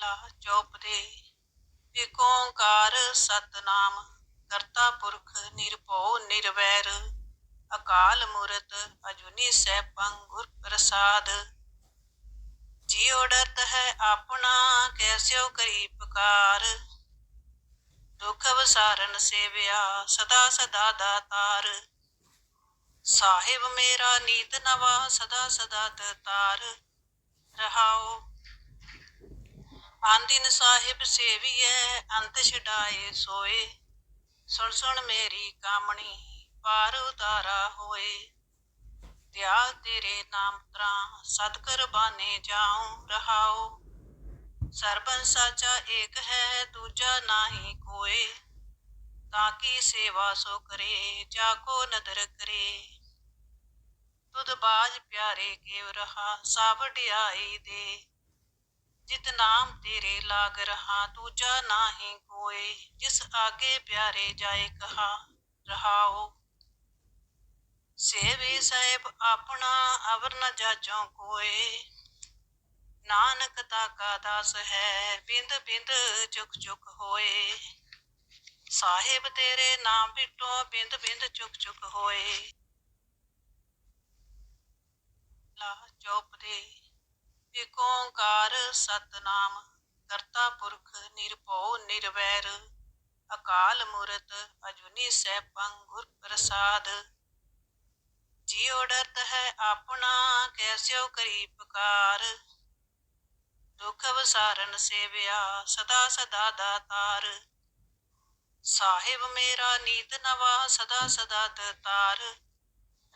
ਲਾਹ ਚੌਪਦੇ ਏਕ ਓੰਕਾਰ ਸਤਨਾਮ, ਕਰਤਾ ਪੁਰਖ ਨਿਰਭਉ ਨਿਰਵੈਰ। ਅਕਾਲ ਮੂਰਤ ਅਜੂਨੀ ਸੈਭੰ ਗੁਰ ਪ੍ਰਸਾਦ। ਜਿਉ ਡਰਤ ਹੈ ਆਪਣਾ ਕੈਸਿਓ ਕਰੀ ਪੁਕਾਰ। ਦੁਖ ਵਸਾਰਨ ਸੇਵਿਆ, ਸਦਾ ਸਦਾ ਦਾਤਾਰ ਸਾਹਿਬ ਮੇਰਾ ਨੀਤ ਨਵਾ, ਸਦਾ ਸਦਾ ਦਤਾਰ ਰਹਾਓ ਆਂਦਿਨ ਸਾਹਿਬ ਸੇਵੀਐ, ਅੰਤ ਛਡਾਏ ਸੋਏ। ਸੁਣ ਸੁਣ ਮੇਰੀ ਕਾਮਣੀ, ਪਾਰ ਉਤਾਰਾ ਹੋਏ। ਦਿਆ ਤੇਰੇ ਨਾਮ ਤਰਾ ਸਤਕਰ ਬਾਨੇ ਜਾਉ, ਰਹਾਉ। ਸਰਬਨ ਸਾਚਾ ਏਕ ਹੈ, ਦੂਜਾ ਨਾਹੀ ਕੋਏ। ਤਾਂ ਕੀ ਸੇਵਾ ਸੋ ਕਰੇ, ਜਾ ਕੋ ਨਦਰ ਕਰੇ। ਤੁਧ ਬਾਜ ਪਿਆਰੇ ਕੇਵ ਰਹਾ ਸਭ ਡਿਆਈ ਦੇ। ਜਿਤ ਨਾਮ ਤੇਰੇ ਲਾਗ ਰਹਾ, ਦੂਜਾ ਨਾਹੀ ਕੋਏ, ਜਿਸ ਆਗੇ ਪਿਆਰੇ ਜਾਏ ਕਹਾ ਰਹਾਓ ਸੇਵੇ ਸਾਹਿਬ ਆਪਣਾ ਅਵਰ ਨ ਜਾਚੋ ਕੋਏ, ਨਾਨਕ ਤਾ ਕਾ ਦਾਸ ਹੈ, ਬਿੰਦ ਬਿੰਦ ਚੁਕ ਚੁਕ ਹੋਏ। ਸਾਹਿਬ ਤੇਰੇ ਨਾਮ ਬਿਟੋ ਬਿੰਦ ਬਿੰਦ ਚੁਕ ਚੁਕ ਹੋਏ। ਲਾਹ ਚੌਪਦੇ ਏਕ ਓੰਕਾਰ ਸਤਨਾਮ, ਕਰਤਾ ਪੁਰਖ ਨਿਰਭਉ ਨਿਰਵੈਰ, ਅਕਾਲ ਮੂਰਤ ਅਜੂਨੀ ਸੈਭੰ ਗੁਰ ਪ੍ਰਸਾਦ। ਜਿਉ ਡਰਤ ਹੈ ਆਪਣਾ ਕੈਸਿਓ ਕਰੀ ਪੁਕਾਰ। ਦੁਖ ਵਸਾਰਨ ਸੇਵਿਆ, ਸਦਾ ਸਦਾ ਦਾਤਾਰ ਸਾਹਿਬ ਮੇਰਾ ਨੀਤ ਨਵਾ, ਸਦਾ ਸਦਾ ਦਤਾਰ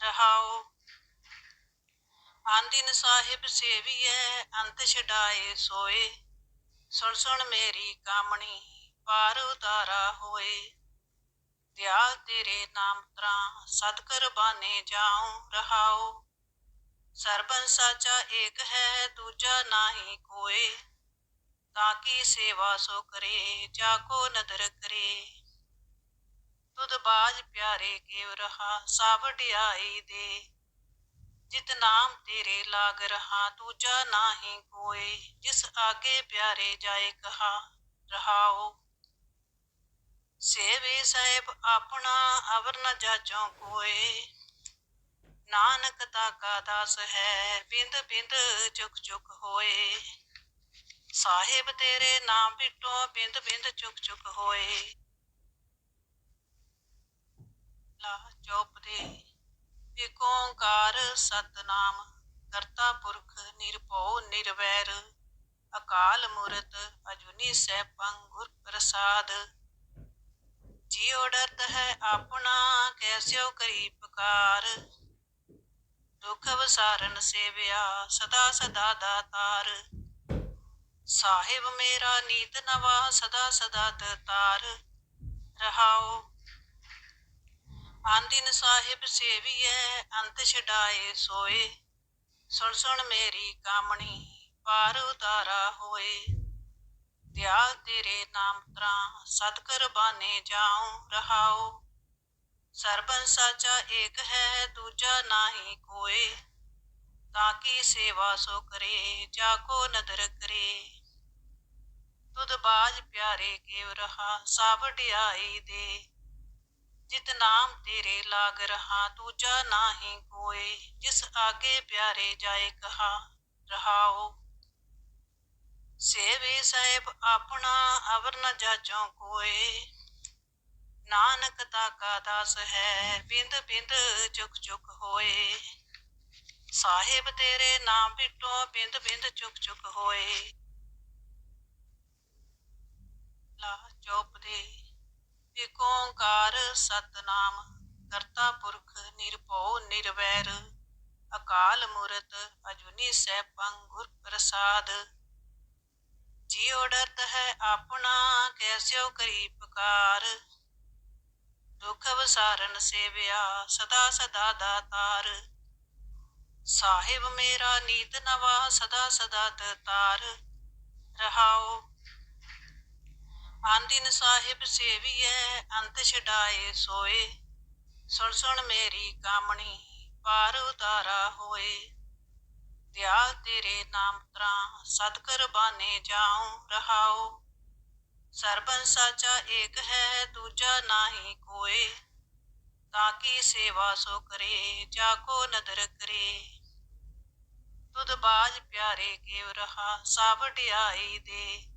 ਰਹਾਓ ਆਂਦਿਨ ਸਾਹਿਬ ਸੇਵੀਐ, ਅੰਤ ਛਡਾਏ ਸੋਏ। ਸੁਣ ਸੁਣ ਮੇਰੀ ਕਾਮਣੀ, ਪਾਰ ਉਤਾਰਾ ਹੋਏ। ਦਿਆਲ ਤੇਰੇ ਨਾਮ ਤਰਾ ਸਤਕਰ ਬਾਨੇ ਜਾਉ, ਰਹਾਉ। ਸਰਬਨ ਸਾਚਾ ਏਕ ਹੈ, ਦੂਜਾ ਨਾਹੀ ਕੋਏ। ਤਾਂ ਕੀ ਸੇਵਾ ਸੋ ਕਰੇ, ਜਾ ਕੋ ਨਦਰ ਕਰੇ। ਤੁਧ ਬਾਜ ਪਿਆਰੇ ਕੇਵ ਰਹਾ ਸਭ ਡਿਆਈ ਦੇ। ਜਿਤ ਨਾਮ ਤੇਰੇ ਲਾਗ ਰਹਾ, ਦੂਜਾ ਨਾਹੀ ਕੋਏ, ਜਿਸ ਆਗੇ ਪਿਆਰੇ ਜਾਏ ਕਹਾ ਰਹਾਓ ਸੇਵੇ ਸਾਹਿਬ ਆਪਣਾ ਅਵਰ ਨ ਜਾਚੋ ਕੋਏ। ਨਾਨਕ ਤਾ ਕਾ ਦਾਸ ਹੈ, ਬਿੰਦ ਬਿੰਦ ਚੁਕ ਚੁਕ ਹੋਏ। ਸਾਹਿਬ ਤੇਰੇ ਨਾਮ ਬਿਟੋ ਬਿੰਦ ਬਿੰਦ ਚੁਕ ਚੁਕ ਹੋਏ। ਲਾਹ ਚੌਪਦੇ ਏਕ ਓੰਕਾਰ ਸਤਨਾਮ, ਕਰਤਾ ਪੁਰਖ ਨਿਰਭਉ ਨਿਰਵੈਰ। ਅਕਾਲ ਮੂਰਤ ਅਜੂਨੀ ਸੈਭੰ ਗੁਰ ਪ੍ਰਸਾਦ। ਜਿਉ ਡਰਤ ਹੈ ਆਪਣਾ ਕੈਸਿਓ ਕਰੀ ਪੁਕਾਰ। ਦੁਖ ਵਸਾਰਨ ਸੇਵਿਆ, ਸਦਾ ਸਦਾ ਦਾਤਾਰ ਸਾਹਿਬ ਮੇਰਾ ਨੀਤ ਨਵਾ, ਸਦਾ ਸਦਾ ਦਤਾਰ ਰਹਾਓ ਆਂਦਿਨ ਸਾਹਿਬ ਸੇਵੀਐ, ਅੰਤ ਛਡਾਏ ਸੋਏ। ਸੁਣ ਸੁਣ ਮੇਰੀ ਕਾਮਣੀ ਪਾਰ ਉਤਾਰਾ ਹੋਏ। ਦਿਆ ਤੇਰੇ ਨਾਮ ਤਰਾ ਸਤਕਰ ਬਾਨੇ ਜਾਉ, ਰਹਾਉ। ਸਰਬਨ ਸਾਚਾ ਏਕ ਹੈ, ਦੂਜਾ ਨਾਹੀ ਕੋਏ। ਤਾਂ ਕੀ ਸੇਵਾ ਸੋ ਕਰੇ, ਜਾ ਕੋ ਨਦਰ ਕਰੇ। ਤੁਧ ਬਾਜ ਪਿਆਰੇ ਕੇਵ ਰਹਾ ਸਭ ਵਡਿਆਈ ਦੇ। ਜਿਤ ਨਾਮ ਤੇਰੇ ਲਾਗ ਰਹਾ, ਦੂਜਾ ਨਾਹੀ ਕੋਏ, ਜਿਸ ਆਗੇ ਪਿਆਰੇ ਜਾਏ ਕਹਾ ਰਹਾਓ ਸੇਵੇ ਸਾਹਿਬ ਆਪਣਾ ਅਵਰ ਨ ਜਾਚੋ ਕੋਏ, ਨਾਨਕ ਤਾ ਕਾ ਦਾਸ ਹੈ, ਬਿੰਦ ਬਿੰਦ ਚੁਕ ਚੁਕ ਹੋਏ। ਸਾਹਿਬ ਤੇਰੇ ਨਾਮ ਬਿਟੋ ਬਿੰਦ ਬਿੰਦ ਚੁਕ ਚੁਕ ਹੋਏ ਲਾਹ ਚੌਪਦੇ ਏਕ ਓੰਕਾਰ ਸਤਨਾਮ, ਕਰਤਾ ਪੁਰਖ ਨਿਰਭਉ ਨਿਰਵੈਰ, ਅਕਾਲ ਮੂਰਤ ਅਜੂਨੀ ਸੈਭੰ ਗੁਰ ਪ੍ਰਸਾਦ। ਜਿਉ ਡਰਤ ਹੈ ਆਪਣਾ ਕੈਸਿਓ ਕਰੀ ਪੁਕਾਰ। ਦੁਖ ਵਸਾਰਨ ਸੇਵਿਆ, ਸਦਾ ਸਦਾ ਦਾਤਾਰ ਸਾਹਿਬ ਮੇਰਾ ਨੀਤ ਨਵਾ, ਸਦਾ ਸਦਾ ਦਤਾਰ ਰਹਾਓ ਆਂਦਿਨ ਸਾਹਿਬ ਸੇਵੀਐ, ਅੰਤ ਛਡਾਏ ਸੋਏ। ਸੁਣ ਸੁਣ ਮੇਰੀ ਕਾਮਣੀ, ਪਾਰ ਉਤਾਰਾ ਹੋਏ। ਦਿਆ ਤੇਰੇ ਨਾਮ ਤਰਾ ਸਤਕਰ ਬਾਨੇ ਜਾਉ, ਰਹਾਉ। ਸਰਬਨ ਸਾਚਾ ਏਕ ਹੈ, ਦੂਜਾ ਨਾਹੀ ਕੋਏ। ਤਾਂ ਕੀ ਸੇਵਾ ਸੋ ਕਰੇ, ਜਾ ਕੋ ਨਦਰ ਕਰੇ। ਤੁਧ ਬਾਜ ਪਿਆਰੇ ਕੇਵ ਰਹਾ ਸਭ ਡਿਆਈ ਦੇ।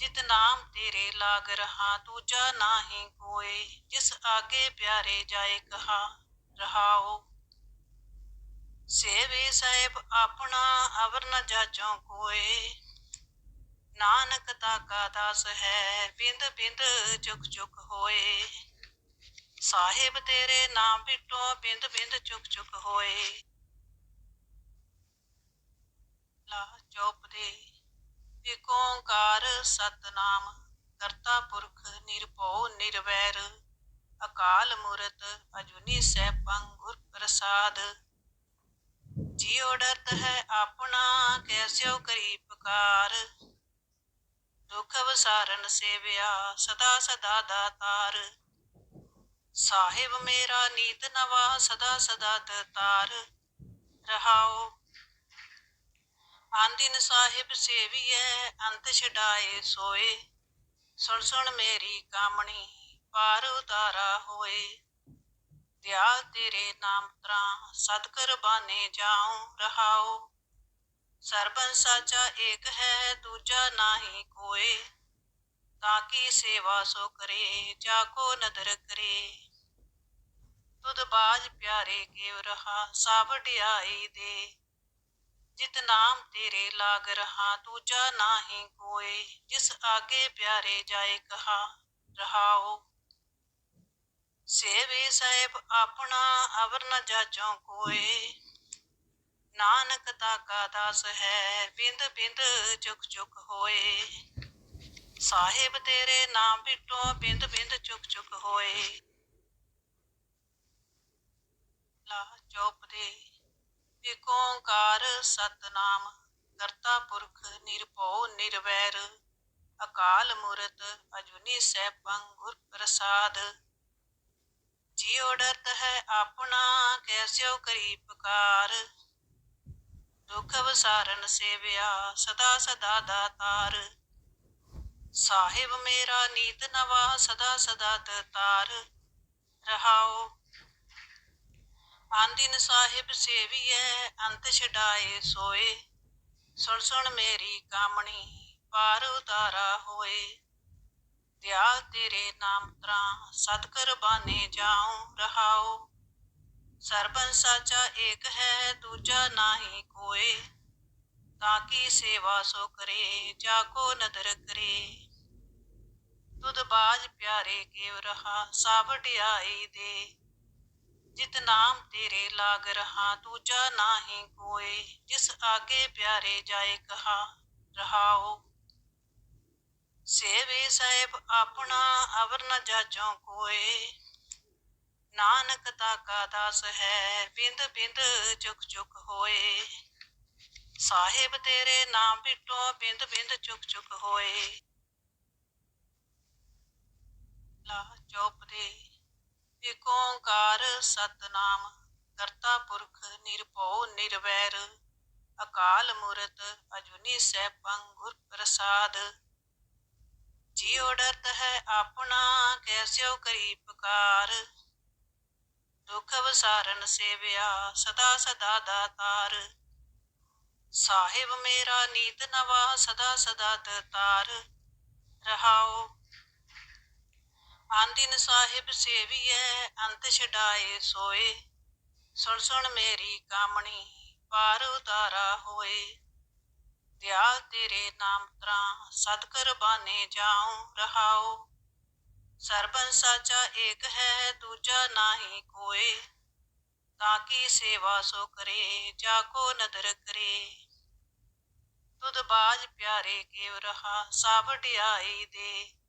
ਜਿਤ ਨਾਮ ਤੇਰੇ ਲਾਗ ਰਹਾ, ਦੂਜਾ ਨਾਹੀ ਕੋਏ, ਜਿਸ ਆਗੇ ਪਿਆਰੇ ਜਾਏ ਕਹਾ ਰਹਾਓ ਸੇਵੇ ਸਾਹਿਬ ਆਪਣਾ ਅਵਰ ਨ ਜਾਚੋ ਕੋਏ, ਨਾਨਕ ਤਾ ਕਾ ਦਾਸ ਹੈ, ਬਿੰਦ ਬਿੰਦ ਚੁਕ ਚੁਕ ਹੋਏ। ਸਾਹਿਬ ਤੇਰੇ ਨਾਮ ਪਿਟੋ ਬਿੰਦ ਬਿੰਦ ਚੁਕ ਚੁਕ ਹੋਏ। ਲਾ ਚੋਪ ਦੇ ਏਕ ਓੰਕਾਰ ਸਤਨਾਮ, ਕਰਤਾ ਪੁਰਖ ਨਿਰਭਉ ਨਿਰਵੈਰ। ਅਕਾਲ ਮੂਰਤ ਅਜੂਨੀ ਸੈਭੰ ਗੁਰ ਪ੍ਰਸਾਦ। ਜਿਉ ਡਰਤ ਹੈ ਆਪਣਾ, ਕੈਸਿਓ ਕਰੀ। ਪੁਕਾਰ ਦੁਖ ਵਸਾਰਨ ਸੇਵਿਆ, ਸਦਾ ਸਦਾ ਦਾਤਾਰ ਸਾਹਿਬ ਮੇਰਾ ਨੀਤ ਨਵਾ, ਸਦਾ ਸਦਾ ਦਤਾਰ ਰਹਾਓ ਆਂਦਿਨ ਸਾਹਿਬ ਸੇਵੀਐ, ਅੰਤ ਛਡਾਏ ਸੋਏ। ਸੁਣ ਸੁਣ ਮੇਰੀ ਕਾਮਣੀ, ਪਾਰ ਉਤਾਰਾ ਹੋਏ। ਦਿਆਲ ਤੇਰੇ ਨਾਮ ਤਰਾ ਸਤਕਰ ਬਾਨੇ ਜਾਉ, ਰਹਾਉ। ਸਰਬਨ ਸਾਚਾ ਏਕ ਹੈ, ਦੂਜਾ ਨਾਹੀ ਕੋਏ। ਤਾਂ ਕੀ ਸੇਵਾ ਸੋ ਕਰੇ, ਜਾ ਕੋ ਨਦਰ ਕਰੇ। ਤੁਧ ਬਾਜ ਪਿਆਰੇ ਕੇਵ ਰਹਾ ਸਭ ਡਿਆਈ ਦੇ। ਜਿਤ ਨਾਮ ਤੇਰੇ ਲਾਗ ਰਹਾ, ਦੂਜਾ ਨਾਹੀ ਕੋਏ, ਜਿਸ ਆਗੇ ਪਿਆਰੇ ਜਾਏ ਕਹਾ ਰਹਾਓ ਸੇਵੇ ਸਾਹਿਬ ਆਪਣਾ ਅਵਰ ਨ ਜਾਚੋ ਕੋਏ। ਨਾਨਕ ਤਾ ਕਾ ਦਾਸ ਹੈ, ਬਿੰਦ ਬਿੰਦ ਚੁਕ ਚੁਕ ਹੋਏ। ਸਾਹਿਬ ਤੇਰੇ ਨਾਮ ਪਿਟੋ, ਬਿੰਦ ਬਿੰਦ ਚੁਕ ਚੁਕ ਹੋਏ। ਲਾ ਚੋਪ ਦੇ ਏਕ ਓੰਕਾਰ ਸਤਨਾਮ, ਕਰਤਾ ਪੁਰਖ ਨਿਰਭਉ ਨਿਰਵੈਰ, ਅਕਾਲ ਮੂਰਤ ਅਜੂਨੀ ਸੈਭੰ ਗੁਰ ਪ੍ਰਸਾਦ। ਜਿਉ ਹੈ ਆਪਣਾ, ਕੈਸਿਓ ਕਰੀ। ਪੁਕਾਰ ਦੁਖ ਵਸਾਰਨ ਸੇਵਿਆ, ਸਦਾ ਸਦਾ ਦਾਤਾਰ ਸਾਹਿਬ ਮੇਰਾ ਨੀਤ ਨਵਾ, ਸਦਾ ਸਦਾ ਦਤਾਰ ਰਹਾਓ ਆਂਦਿਨ ਸਾਹਿਬ ਸੇਵੀਐ, ਅੰਤ ਛਡਾਏ ਸੋਏ। ਸੁਣ ਸੁਣ ਮੇਰੀ ਕਾਮਣੀ, ਪਾਰ ਉਤਾਰਾ ਹੋਏ। ਦਿਆ ਤੇਰੇ ਨਾਮ ਤਰਾ ਸਤਕਰ ਬਾਨੇ ਜਾਉ, ਰਹਾਉ। ਸਰਬਨ ਸਾਚਾ ਏਕ ਹੈ, ਦੂਜਾ ਨਾਹੀ ਕੋਏ। ਤਾਂ ਕੀ ਸੇਵਾ ਸੋ ਕਰੇ, ਜਾ ਕੋ ਨਦਰ ਕਰੇ। ਤੁਧ ਬਾਜ ਪਿਆਰੇ ਕੇਵ ਰਹਾ ਸਭ ਢਿਆਈ ਦੇ। ਜਿਤ ਨਾਮ ਤੇਰੇ ਲਾਗ ਰਹਾ, ਦੂਜਾ ਨਾਹੀ ਕੋਏ, ਜਿਸ ਆਗੇ ਪਿਆਰੇ ਜਾਏ ਕਹਾ ਰਹਾਓ ਸੇਵੇ ਸਾਹਿਬ ਆਪਣਾ ਅਵਰ ਨ ਜਾਚੋ ਕੋਏ, ਨਾਨਕ ਤਾ ਕਾ ਦਾਸ ਹੈ, ਬਿੰਦ ਬਿੰਦ ਚੁਕ ਚੁਕ ਹੋਏ। ਸਾਹਿਬ ਤੇਰੇ ਨਾਮ ਪਿਟੋ, ਬਿੰਦ ਬਿੰਦ ਚੁਕ ਚੁਕ ਹੋਏ। ਲਾ ਚੋਪ ਸਤਨਾਮ, ਕਰਤਾ ਪੁਰਖ ਨਿਰਭਉ ਨਿਰਵੈਰ, ਅਕਾਲ ਮੂਰਤ ਅਜੂਨੀ ਸੈਭੰ ਗੁਰ ਪ੍ਰਸਾਦ। ਜਿਉ ਡਰਤ ਹੈ ਆਪਣਾ ਕੈਸਿਓ ਕਰੀ ਪੁਕਾਰ। ਦੁਖ ਵਸਾਰਨ ਸੇਵਿਆ, ਸਦਾ ਸਦਾ ਦਾਤਾਰ ਸਾਹਿਬ ਮੇਰਾ ਨੀਤ ਨਵਾ, ਸਦਾ ਸਦਾ ਦਤਾਰ ਰਹਾਓ ਆਂਦਿਨ ਸਾਹਿਬ, ਸੇਵੀਐ, ਅੰਤ ਛਡਾਏ ਸੋਏ। ਸੁਣ ਸੁਣ ਮੇਰੀ ਕਾਮਣੀ, ਪਾਰ ਉਤਾਰਾ ਹੋਏ। ਦਿਆਲ ਤੇਰੇ ਨਾਮ ਤਰਾ ਸਤਕਰ ਬਾਨੇ ਜਾਉ, ਰਹਾਉ। ਸਰਬਨ ਸਾਚਾ ਏਕ ਹੈ, ਦੂਜਾ ਨਾਹੀ ਕੋਏ। ਤਾਂ ਕੀ ਸੇਵਾ ਸੋ ਕਰੇ, ਜਾ ਕੋ ਨਦਰ ਕਰੇ। ਤੁਧ ਬਾਜ ਪਿਆਰੇ ਕੇਵ ਰਹਾ ਸਭ ਡਿਆਈ ਦੇ।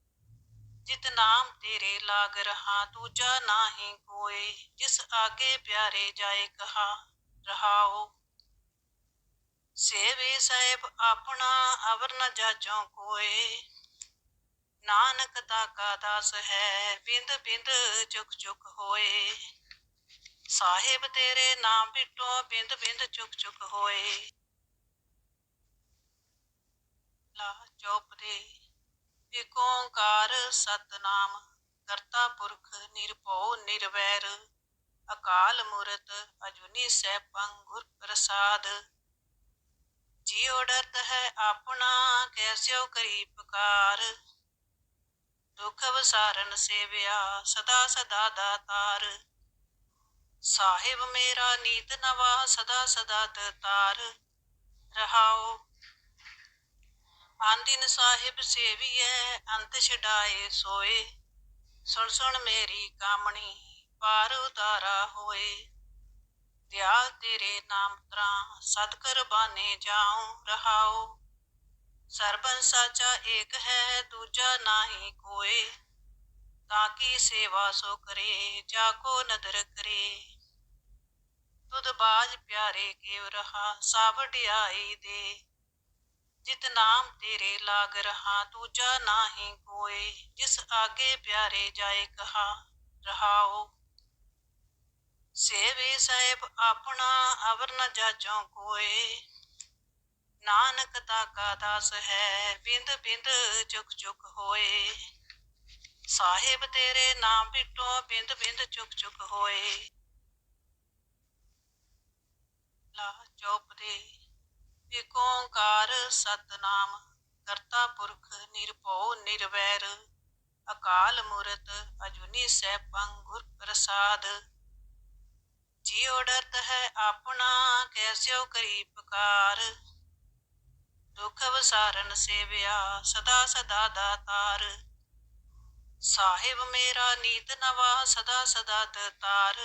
ਜਿਤ ਨਾਮ ਤੇਰੇ ਲਾਗ ਰਹਾ, ਦੂਜਾ ਨਾਹੀ ਕੋਏ, ਜਿਸ ਆਗੇ ਪਿਆਰੇ ਜਾਏ ਕਹਾ ਰਹਾਓ ਸੇਵੇ ਸਾਹਿਬ, ਆਪਣਾ ਅਵਰ ਨ ਜਾਚੋ ਕੋਏ। ਨਾਨਕ ਦਾ ਕਾ ਦਾਸ ਹੈ, ਬਿੰਦ ਬਿੰਦ ਚੁਕ ਚੁਕ ਹੋਏ। ਸਾਹਿਬ ਤੇਰੇ ਨਾਮ ਪਿਟੋ, ਬਿੰਦ ਬਿੰਦ ਚੁਕ ਚੁਕ ਹੋਏ। ਲਾ ਚੌਪਦੇ ਏਕ ਓੰਕਾਰ ਸਤਨਾਮ, ਕਰਤਾ ਪੁਰਖ ਨਿਰਭਉ ਨਿਰਵੈਰ, ਅਕਾਲ ਮੂਰਤ ਅਜੂਨੀ ਸੈਭੰ ਗੁਰ ਪ੍ਰਸਾਦ। ਜੀਉ ਡਰਤ ਹੈ ਆਪਣਾ ਕੈਸਿਓ ਕਰੀ ਪੁਕਾਰ। ਦੁਖ ਵਸਾਰਨ ਸੇਵਿਆ, ਸਦਾ ਸਦਾ ਦਾਤਾਰ ਸਾਹਿਬ ਮੇਰਾ ਨੀਤ ਨਵਾ, ਸਦਾ ਸਦਾ ਦਤਾਰ ਰਹਾਓ ਆਂਦਿਨ ਸਾਹਿਬ, ਸੇਵੀਐ, ਅੰਤ ਛਡਾਏ ਸੋਏ। ਸੁਣ ਸੁਣ ਮੇਰੀ ਕਾਮਣੀ ਪਾਰ ਉਤਾਰਾ ਹੋਏ। ਦਿਆਲ ਤੇਰੇ ਨਾਮ ਤਰਾ ਸਤ ਕਰ ਬਾਨੇ ਜਾਉ ਰਹਾਓ ਸਰਬਨ ਸਾਚਾ ਏਕ ਹੈ, ਦੂਜਾ ਨਾਹੀ ਕੋਏ। ਤਾਂ ਕੀ ਸੇਵਾ ਸੋ ਕਰੇ, ਜਾ ਕੋ ਨਦਰ ਕਰੇ। ਤੁਧ ਬਾਜ ਪਿਆਰੇ ਕੇਵ ਰਹਾ ਸਾ ਵਡਿਆਈ ਦੇ। ਜਿਤ ਨਾਮ ਤੇਰੇ ਲਾਗ ਰਹਾ, ਦੂਜਾ ਨਾਹੀ ਕੋਏ, ਜਿਸ ਆਗੇ ਪਿਆਰੇ ਜਾਏ ਕਹਾ ਰਹਾਓ ਸੇਵੇ ਸਾਹਿਬ ਆਪਣਾ ਅਵਰ ਨ ਜਾਚੋ ਕੋਏ। ਨਾਨਕ ਤਾ ਕਾ ਦਾਸ ਹੈ, ਬਿੰਦ ਬਿੰਦ ਚੁਕ ਚੁਕ ਹੋਏ। ਸਾਹਿਬ ਤੇਰੇ ਨਾਮ ਬਿਟੋ ਬਿੰਦ ਬਿੰਦ ਚੁਕ ਚੁਕ ਹੋਏ। ਲਾ ਚੌਪਦੇ ਏਕ ਓੰਕਾਰ ਸਤਨਾਮ, ਕਰਤਾ ਪੁਰਖ ਨਿਰਭਉ ਨਿਰਵੈਰ, ਅਕਾਲ ਮੂਰਤ ਅਜੂਨੀ ਸੈਭੰ ਗੁਰ ਪ੍ਰਸਾਦ। ਜੀਉ ਡਰਤ ਹੈ ਆਪਣਾ ਕੈਸਿਓ ਕਰੀ ਪੁਕਾਰ। ਦੁਖ ਵਸਾਰਨ ਸੇਵਿਆ, ਸਦਾ ਸਦਾ ਦਾਤਾਰ ਸਾਹਿਬ ਮੇਰਾ ਨੀਤ ਨਵਾ, ਸਦਾ ਸਦਾ ਦਤਾਰ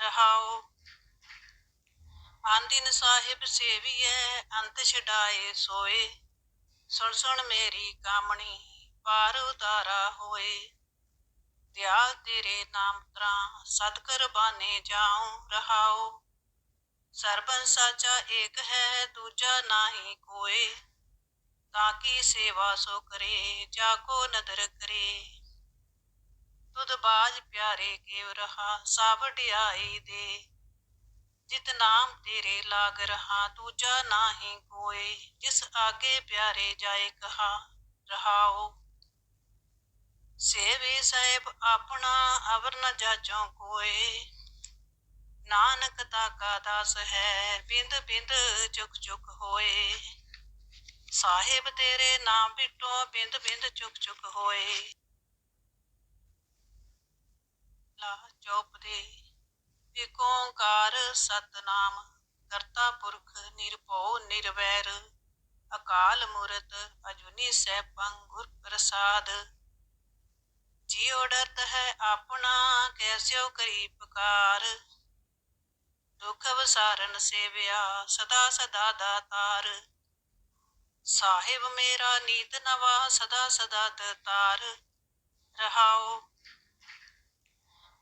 ਰਹਾਓ ਆਂਦਿਨ ਸਾਹਿਬ, ਸੇਵੀਐ, ਅੰਤ ਛਡਾਏ ਸੋਏ। ਸੁਣ ਸੁਣ ਮੇਰੀ ਕਾਮਣੀ ਪਾਰ ਉਤਾਰਾ ਹੋਏ। ਦਿਆਲ ਤੇਰੇ ਨਾਮ ਤਰਾ ਸਤ ਕਰ ਬਾਨੇ ਜਾਉ ਰਹਾਓ ਸਰਬਨ ਸਾਚਾ ਏਕ ਹੈ, ਦੂਜਾ ਨਾਹੀ ਕੋਏ। ਤਾਂ ਕੀ ਸੇਵਾ ਸੋ ਕਰੇ, ਜਾ ਕੋ ਨਦਰ ਕਰੇ। ਤੁਧ ਬਾਜ ਪਿਆਰੇ ਕੇਵ ਰਹਾ ਸਾ ਵਡਿਆਈ ਦੇ। ਜਿਤ ਨਾਮ ਤੇਰੇ ਲਾਗ ਰਹਾ, ਦੂਜਾ ਨਾਹੀ ਕੋਏ, ਜਿਸ ਆਗੇ ਪਿਆਰੇ ਜਾਏ ਕਹਾ ਰਹਾਓ ਸੇਵੇ ਸਾਹਿਬ, ਆਪਣਾ ਅਵਰ ਨ ਜਾਚੋ ਕੋਏ। ਨਾਨਕ ਤਾ ਕਾ ਦਾਸ ਹੈ, ਬਿੰਦ ਬਿੰਦ ਚੁਕ ਚੁਕ ਹੋਏ। ਸਾਹਿਬ ਤੇਰੇ ਨਾਮ ਬਿਟੋ ਬਿੰਦ ਬਿੰਦ ਚੁਕ ਚੁਕ ਹੋਏ। ਲਾ ਚੌਪਦੇ ਏਕ ਓੰਕਾਰ ਸਤਨਾਮ, ਕਰਤਾ ਪੁਰਖ ਨਿਰਭਉ ਨਿਰਵੈਰ, ਅਕਾਲ ਮੂਰਤ ਅਜੂਨੀ ਸੈਭੰ ਗੁਰ ਪ੍ਰਸਾਦ। ਜੀਉ ਡਰਤ ਹੈ ਆਪਣਾ ਕੈਸਿਓ ਕਰੀ ਪੁਕਾਰ। ਦੁਖ ਵਸਾਰਨ ਸੇਵਿਆ, ਸਦਾ ਸਦਾ ਦਾਤਾਰ ਸਾਹਿਬ ਮੇਰਾ ਨੀਤ ਨਵਾ, ਸਦਾ ਸਦਾ ਦਤਾਰ ਰਹਾਓ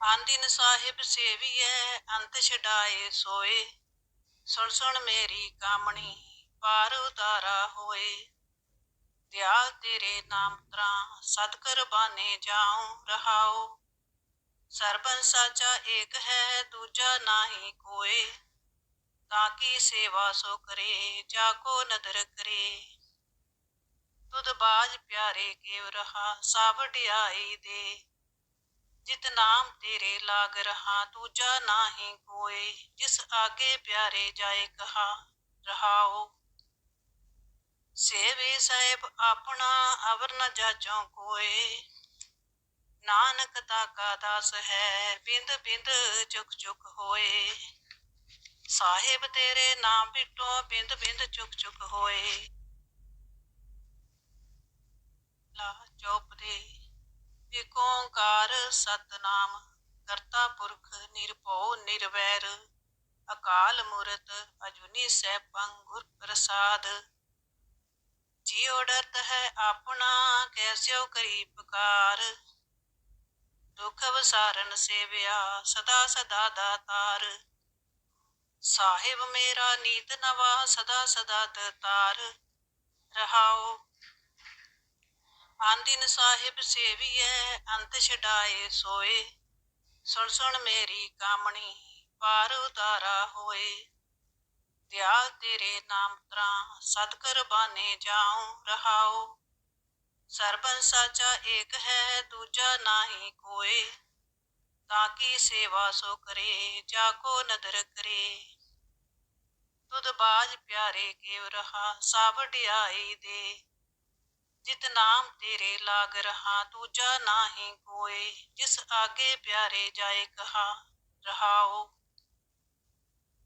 ਆਂਦਿਨ ਸਾਹਿਬ ਸੇਵੀਐ, ਅੰਤ ਛਡਾਏ ਸੋਏ। ਸੁਣ ਸੁਣ ਮੇਰੀ ਕਾਮਣੀ, ਪਾਰ ਉਤਾਰਾ ਹੋਏ। ਦਿਆਲ ਤੇਰੇ ਨਾਮ ਤਰਾ ਸਤ ਕਰ ਜਾਉ ਰਹਾਓ ਸਰਬਨ ਸਾਚਾ ਏਕ ਹੈ, ਦੂਜਾ ਨਾਹੀ ਕੋਏ। ਤਾਂ ਕੀ ਸੇਵਾ ਸੋ ਕਰੇ, ਜਾ ਕੋ ਨਦਰ ਕਰੇ। ਤੁਧ ਬਾਜ ਪਿਆਰੇ ਕੇਵ ਰਹਾ ਸਾ ਵਡਿਆਈ ਦੇ। ਜਿਤ ਨਾਮ ਤੇਰੇ ਲਾਗ ਰਹਾ, ਦੂਜਾ ਨਾਹੀ ਕੋਏ, ਜਿਸ ਆਗੇ ਪਿਆਰੇ ਜਾਏ ਕਹਾ ਰਹਾਓ ਸੇਵੇ ਸਾਹਿਬ, ਆਪਣਾ ਅਵਰ ਨ ਜਾਚੋ ਕੋਏ। ਨਾਨਕ ਤਾ ਕਾ ਦਾਸ ਹੈ, ਬਿੰਦ ਬਿੰਦ ਚੁਕ ਚੁਕ ਹੋਏ। ਸਾਹਿਬ ਤੇਰੇ ਨਾਮ ਬਿਟੋ ਬਿੰਦ ਬਿੰਦ ਚੁਕ ਚੁਕ ਹੋਏ। ਲਾ ਚੌਪਦੇ ਏਕ ਓੰਕਾਰ ਸਤਨਾਮ, ਕਰਤਾ ਪੁਰਖ ਨਿਰਭਉ ਨਿਰਵੈਰ, ਅਕਾਲ ਮੂਰਤ ਅਜੂਨੀ ਸੈਭੰ ਗੁਰ ਪ੍ਰਸਾਦ। ਜੀਉ ਡਰਤ ਹੈ ਆਪਣਾ ਕੈਸਿਓ ਕਰੀ। ਪੁਕਾਰ ਦੁਖ ਵਸਾਰਨ ਸੇਵਿਆ, ਸਦਾ ਸਦਾ ਦਾਤਾਰ ਸਾਹਿਬ ਮੇਰਾ ਨੀਤ ਨਵਾ, ਸਦਾ ਸਦਾ ਦਤਾਰ ਰਹਾਓ ਆਂਦਿਨ ਸਾਹਿਬ ਸੇਵੀਐ, ਅੰਤ ਛਡਾਏ ਸੋਏ। ਸੁਣ ਸੁਣ ਮੇਰੀ ਕਾਮਣੀ ਪਾਰ ਉਤਾਰਾ ਹੋਏ। ਦਿਆਲ ਤੇਰੇ ਨਾਮ ਤਰਾ ਸਤ ਕਰਬਾਨੇ ਜਾਉ, ਰਹਾਉ। ਸਰਬਨ ਸਾਚਾ ਏਕ ਹੈ, ਦੂਜਾ ਨਾਹੀ ਕੋਏ। ਤਾਂ ਕੀ ਸੇਵਾ ਸੋ ਕਰੇ, ਜਾ ਕੋ ਨਦਰ ਕਰੇ। ਤੁਧ ਬਾਜ ਪਿਆਰੇ ਕੇਵ ਰਹਾ ਸਭ ਵਡਿਆਈ ਦੇ। ਜਿਤ ਨਾਮ ਤੇਰੇ ਲਾਗ ਰਹਾ, ਦੂਜਾ ਨਾਹੀ ਕੋਏ, ਜਿਸ ਆਗੇ ਪਿਆਰੇ ਜਾਏ ਕਹਾ ਰਹਾਓ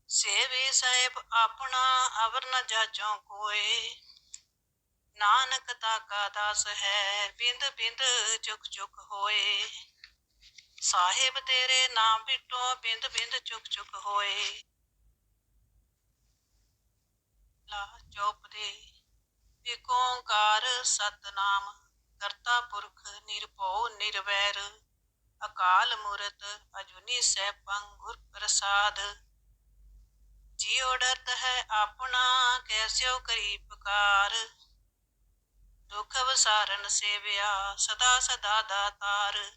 ਸੇਵੇ ਸਾਹਿਬ, ਆਪਣਾ ਅਵਰ ਨ ਜਾਚੋ ਕੋਏ। ਨਾਨਕ ਤਾਕਾ ਦਾਸ ਹੈ, ਬਿੰਦ ਬਿੰਦ ਚੁਕ ਚੁਕ ਹੋਏ। ਸਾਹਿਬ ਤੇਰੇ ਨਾਮ ਬਿਟੋ ਬਿੰਦ ਬਿੰਦ ਚੁਕ ਚੁਕ ਹੋਏ। ਲਾ ਚੋਪ ਦੇ। ਏਕ ਓੰਕਾਰ ਸਤਨਾਮ, ਕਰਤਾ ਪੁਰਖ ਨਿਰਭਉ ਨਿਰਵੈਰ, ਅਕਾਲ ਮੂਰਤ ਅਜੂਨੀ ਸੈਭੰ ਗੁਰ ਪ੍ਰਸਾਦ। ਜਿਉ ਡਰਤ ਹੈ ਆਪਣਾ ਕੈਸਿਓ ਕਰੀ ਪੁਕਾਰ। ਦੁਖ ਵਸਾਰਨ ਸੇਵਿਆ, ਸਦਾ ਸਦਾ ਦਾਤਾਰ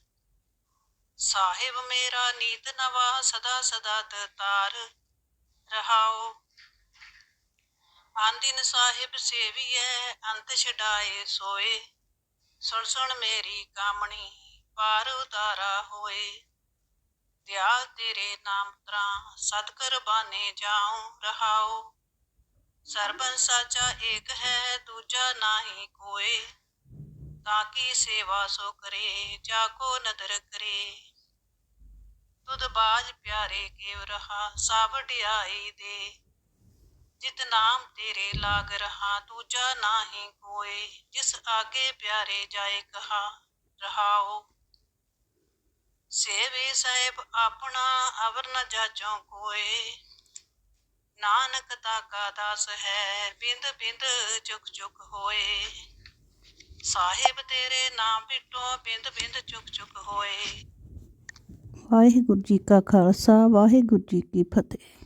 ਸਾਹਿਬ ਮੇਰਾ ਨੀਤ ਨਵਾ, ਸਦਾ ਸਦਾ ਤਾਰ। ਰਹਾਓ ਆਂਦਿਨ ਸਾਹਿਬ ਸੇਵੀਐ, ਅੰਤ ਛਡਾਏ ਸੋਏ। ਸੁਣ ਸੁਣ ਮੇਰੀ ਕਾਮਣੀ ਪਾਰ ਉਤਾਰਾ ਹੋਏ। ਦਿਆਲ ਤੇਰੇ ਨਾਮ ਤਰਾ ਸਤ ਕਰਬਾਨੇ ਜਾਉ, ਰਹਾਉ। ਸਰਬਨ ਸਾਚਾ ਏਕ ਹੈ, ਦੂਜਾ ਨਾਹੀ ਕੋਏ। ਤਾਂ ਕੀ ਸੇਵਾ ਸੋ ਕਰੇ, ਜਾ ਕੋ ਨਦਰ ਕਰੇ। ਤੁਧ ਬਾਜ ਪਿਆਰੇ ਕੇਵ ਰਹਾ ਸਭ ਡਿਆਈ ਦੇ। ਜਿਤ ਨਾਮ ਤੇਰੇ ਲਾਗ ਰਹਾ, ਦੂਜਾ ਨਾਹੀ ਕੋਏ, ਜਿਸ ਆਗੇ ਪਿਆਰੇ ਜਾਏ ਕਹਾ ਰਹਾਓ ਸੇਵੇ ਸਾਹਿਬ ਆਪਣਾ ਅਵਰ ਨ ਜਾਚੋ ਕੋਏ, ਨਾਨਕ ਤਾਕਾ ਦਾਸ ਹੈ, ਬਿੰਦ ਬਿੰਦ ਚੁਕ ਚੁਕ ਹੋਏ। ਸਾਹਿਬ ਤੇਰੇ ਨਾਮ ਬਿਟੋ ਬਿੰਦ ਬਿੰਦ ਚੁਕ ਚੁਕ ਹੋਏ। ਵਾਹਿਗੁਰੂ ਜੀ ਕਾ ਖਾਲਸਾ, ਵਾਹਿਗੁਰੂ ਜੀ ਕੀ ਫਤਿਹ।